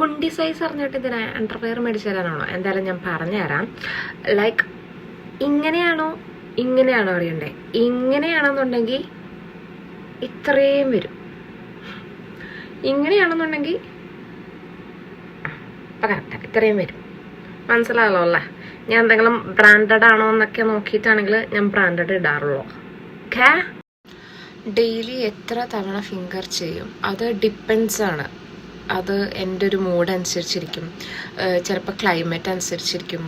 കുണ്ടി size അറിഞ്ഞിട്ട് ഇതിന് underwear മേടിച്ചു തരാനാണോ എന്തായാലും ഞാൻ പറഞ്ഞുതരാം. ലൈക്ക് ഇങ്ങനെയാണോ? ഇങ്ങനെയാണോ അറിയണ്ടേ? ഇങ്ങനെയാണെന്നുണ്ടെങ്കിൽ ഇത്രയും വരും. ഇങ്ങനെയാണെന്നുണ്ടെങ്കിൽ കറക്റ്റ് ഇത്രയും വരും. മനസ്സിലായല്ലോ അല്ലേ? ഞാൻ എന്തെങ്കിലും ബ്രാൻഡഡ് ആണോ എന്നൊക്കെ നോക്കിയിട്ടാണെങ്കിൽ ഞാൻ ബ്രാൻഡഡ് ഇടാറുള്ളൂ. ഓക്കേ ഡെയിലി എത്ര തവണ ഫിംഗർ ചെയ്യും? അത് ഡിപ്പെൻസ് ആണ്. അത് എന്റെ ഒരു മൂഡ് അനുസരിച്ചിരിക്കും. ചിലപ്പോൾ ക്ലൈമറ്റ് അനുസരിച്ചിരിക്കും.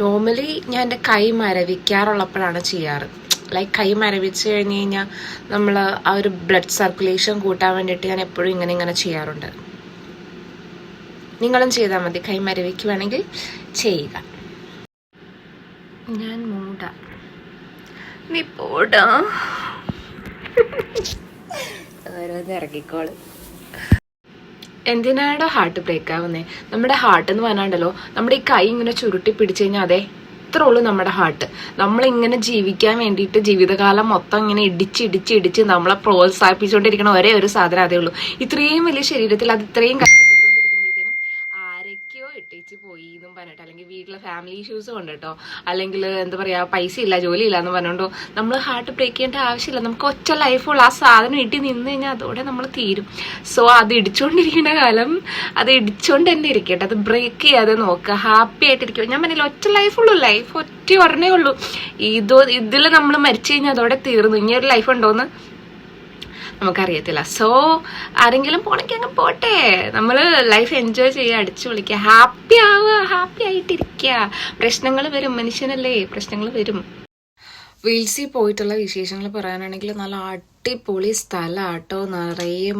നോർമലി ഞാൻ എന്റെ കൈ മരവിക്കാറുള്ളപ്പോഴാണ് ചെയ്യാറ്. ലൈക്ക് കൈ മരവിച്ച് കഴിഞ്ഞ് കഴിഞ്ഞാൽ നമ്മൾ ആ ഒരു ബ്ലഡ് സർക്കുലേഷൻ കൂട്ടാൻ വേണ്ടിയിട്ട് ഞാൻ എപ്പോഴും ഇങ്ങനെ ഇങ്ങനെ ചെയ്യാറുണ്ട്. നിങ്ങളും ചെയ്താൽ മതി. കൈ മരവിക്കുവാണെങ്കിൽ ചെയ്യുക. ഞാൻ മൂടാ. നീ പോടാ. ഓരോന്ന് ഇറങ്ങിക്കോൾ. എന്തിനാണോ ഹാർട്ട് ബ്രേക്ക് ആവുന്നേ? നമ്മുടെ ഹാർട്ട് എന്ന് പറഞ്ഞാണ്ടല്ലോ നമ്മുടെ ഈ കൈ ഇങ്ങനെ ചുരുട്ടി പിടിച്ചു കഴിഞ്ഞാൽ അതെ ഇത്ര ഉള്ളൂ നമ്മുടെ ഹാർട്ട് നമ്മളിങ്ങനെ ജീവിക്കാൻ വേണ്ടിയിട്ട് ജീവിതകാലം മൊത്തം ഇങ്ങനെ ഇടിച്ച് ഇടിച്ച് ഇടിച്ച് നമ്മളെ പ്രോത്സാഹിപ്പിച്ചുകൊണ്ടിരിക്കണ ഒരേ ഒരു സാധനം അതേ ഉള്ളൂ. ഇത്രയും വലിയ ശരീരത്തിൽ അത് ഇത്രയും ആരൊക്കെയോ പോയി എന്നും പറഞ്ഞിട്ട് അല്ലെങ്കിൽ വീട്ടിലെ ഫാമിലി ഇഷ്യൂസ് കൊണ്ട് കേട്ടോ അല്ലെങ്കിൽ എന്താ പറയാ പൈസ ഇല്ല ജോലി ഇല്ല എന്ന് പറഞ്ഞുകൊണ്ടോ നമ്മൾ ഹാർട്ട് ബ്രേക്ക് ചെയ്യേണ്ട ആവശ്യമില്ല. നമുക്ക് ഒറ്റ ലൈഫുള്ള ആ സാധനം ഇട്ടി നിന്ന് കഴിഞ്ഞാൽ അതോടെ നമ്മൾ തീരും. സോ അത് ഇടിച്ചുകൊണ്ടിരിക്കുന്ന കാലം അത് ഇടിച്ചുകൊണ്ട് തന്നെ ഇരിക്കട്ടെ. അത് ബ്രേക്ക് ചെയ്യാതെ നോക്കുക ഹാപ്പി ആയിട്ടിരിക്കുക ഞാൻ പറഞ്ഞില്ല ഒറ്റ ലൈഫുള്ളൂ ലൈഫ് ഒറ്റ ഒരെണ്ണേ ഉള്ളൂ. ഇതോ ഇതിൽ നമ്മൾ മരിച്ചു കഴിഞ്ഞാൽ അതോടെ തീർന്നു. ഇനി ഒരു ലൈഫ് ഉണ്ടോന്ന് നമുക്കറിയത്തില്ല. സോ ആരെങ്കിലും പോണെങ്കിൽ അങ്ങ് പോട്ടെ. നമ്മൾ ലൈഫ് എൻജോയ് ചെയ്യുക അടിച്ചു വിളിക്കുക ഹാപ്പി ആവുക ഹാപ്പി ആയിട്ടിരിക്കുക. പ്രശ്നങ്ങൾ വരും മനുഷ്യനല്ലേ? പ്രശ്നങ്ങൾ വരും. വീൽസിൽ പോയിട്ടുള്ള വിശേഷങ്ങൾ പറയാനാണെങ്കിൽ നല്ല അടിപൊളി സ്ഥലമാട്ടോ നിറയെ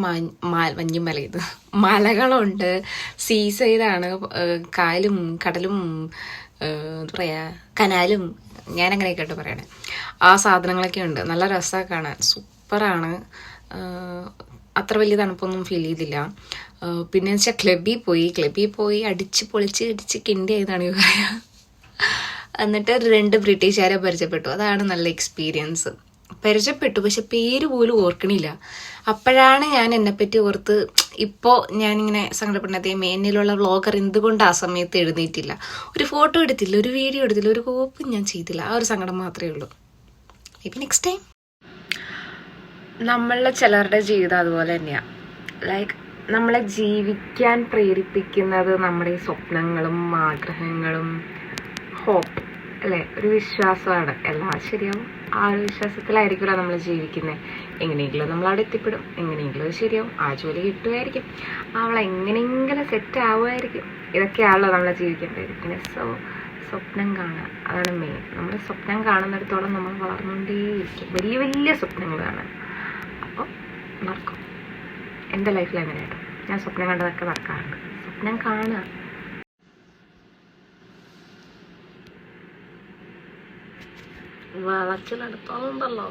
മഞ്ഞുമല ഇത്. മലകളുണ്ട്. സീ സൈഡാണ് കായലും കടലും എന്താ പറയുക കനാലും ഞാനങ്ങനെയൊക്കെ ആയിട്ട് പറയണേ. ആ സാധനങ്ങളൊക്കെ ഉണ്ട്. നല്ല രസമാണ് കാണാൻ. സൂപ്പറാണ്. അത്ര വലിയ തണുപ്പൊന്നും ഫീൽ ചെയ്തില്ല. പിന്നെ വെച്ചാൽ ക്ലബിൽ പോയി ക്ലബിൽ പോയി അടിച്ച് പൊളിച്ച് ഇടിച്ച് കിണ്ടി ആയതാണ് ഈ പറയാ എന്നിട്ട് രണ്ട് ബ്രിട്ടീഷുകാരെ പരിചയപ്പെട്ടു. അതാണ് നല്ല എക്സ്പീരിയൻസ് പരിചയപ്പെട്ടു പക്ഷെ പേര് പോലും ഓർക്കണില്ല. അപ്പോഴാണ് ഞാൻ എന്നെപ്പറ്റി ഓർത്ത് ഇപ്പോൾ ഞാനിങ്ങനെ സങ്കടപ്പെടുന്നത്. മേനിലുള്ള വ്ളോഗർ എന്തുകൊണ്ട് ആ സമയത്ത് എഴുന്നേറ്റില്ല? ഒരു ഫോട്ടോ എടുത്തില്ല ഒരു വീഡിയോ എടുത്തില്ല ഒരു കോപ്പും ഞാൻ ചെയ്തില്ല. ആ ഒരു സങ്കടം മാത്രമേ ഉള്ളൂ. ബി നെക്സ്റ്റ് ടൈം നമ്മളുടെ ചിലരുടെ ജീവിതം അതുപോലെ തന്നെയാണ് ലൈക്ക് നമ്മളെ ജീവിക്കാൻ പ്രേരിപ്പിക്കുന്നത് നമ്മുടെ ഈ സ്വപ്നങ്ങളും ആഗ്രഹങ്ങളും ഹോപ്പ് അല്ലേ? ഒരു വിശ്വാസമാണ്. എല്ലാം ശരിയാവും. ആ ഒരു വിശ്വാസത്തിലായിരിക്കുമല്ലോ നമ്മൾ ജീവിക്കുന്നത് എങ്ങനെയെങ്കിലും നമ്മൾ അവിടെ എത്തിപ്പെടും. എങ്ങനെയെങ്കിലും ശരിയാവും. ആ ജോലി കിട്ടുമായിരിക്കും. അവൾ എങ്ങനെയെങ്കിലും സെറ്റ് ആവുമായിരിക്കും. ഇതൊക്കെയാണല്ലോ നമ്മളെ ജീവിക്കേണ്ടത്. സോ സ്വപ്നം കാണുക. അതാണ് മെയിൻ നമ്മൾ സ്വപ്നം കാണുന്നിടത്തോളം നമ്മൾ വളർന്നുകൊണ്ടേയിരിക്കും. വലിയ വലിയ സ്വപ്നങ്ങൾ അപ്പോൾ നടക്കും എന്റെ ലൈഫിൽ അങ്ങനെ ഞാൻ സ്വപ്നം കണ്ടതൊക്കെ നടക്കാറുണ്ട് സ്വപ്നം കാണുക. വളച്ചിലെടുത്തോളുണ്ടല്ലോ.